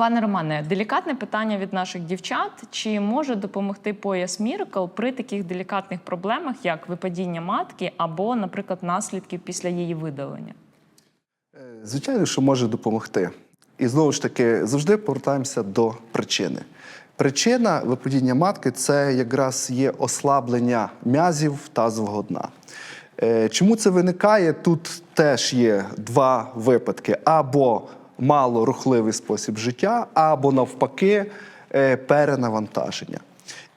Пане Романе, делікатне питання від наших дівчат: чи може допомогти пояс Miracle при таких делікатних проблемах, як випадіння матки або, наприклад, наслідків після її видалення? Звичайно, що може допомогти. І знову ж таки, завжди повертаємося до причини. Причина випадіння матки це якраз є ослаблення м'язів тазового дна. Е, Чому це виникає? Тут теж є два випадки: або малорухливий спосіб життя, або навпаки е, перенавантаження.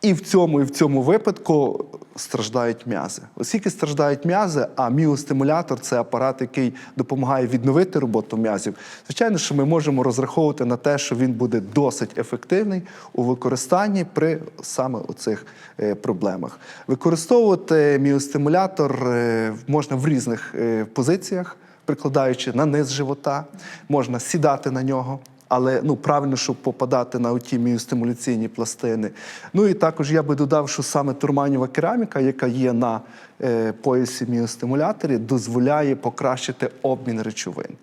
І в цьому, і в цьому випадку страждають м'язи. Оскільки страждають м'язи, а міостимулятор це апарат, який допомагає відновити роботу м'язів. Звичайно, що ми можемо розраховувати на те, що він буде досить ефективний у використанні при саме оцих е, проблемах. Використовувати міостимулятор е, можна в різних позиціях, прикладаючи на низ живота, можна сідати на нього але ну правильно, щоб попадати на оті міостимуляційні пластини. Ну і також я би додав, що саме турманєва кераміка, яка є на е, поясі міостимуляторі, дозволяє покращити обмін речовин.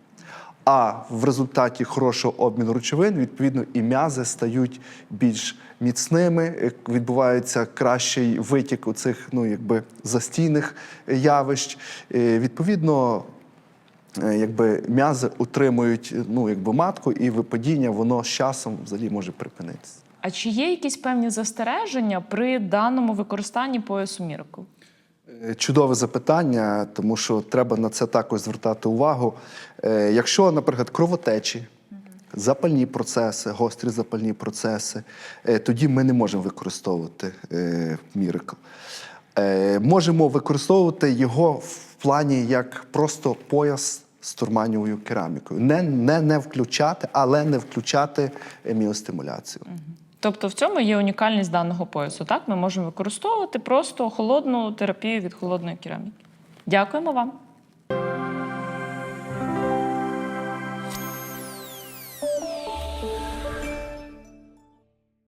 А в результаті хорошого обміну речовин, відповідно, і м'язи стають більш міцними, е, відбувається кращий витік у цих ну, якби, застійних е, явищ. Е, Відповідно, якби м'язи утримують ну, якби матку, і випадіння воно з часом взагалі може припинитися. А чи є якісь певні застереження при даному використанні поясу Miracle? Е, Чудове запитання, тому що треба на це також звертати увагу. Е, Якщо, наприклад, кровотечі, запальні процеси, гострі запальні процеси, е, тоді ми не можемо використовувати е. Е, Можемо використовувати його в плані як просто пояс з турманівою керамікою. Не, не, не включати, але не включати еміостимуляцію. міостимуляцію. Тобто в цьому є унікальність даного поясу. Так, ми можемо використовувати просто холодну терапію від холодної кераміки. Дякуємо вам.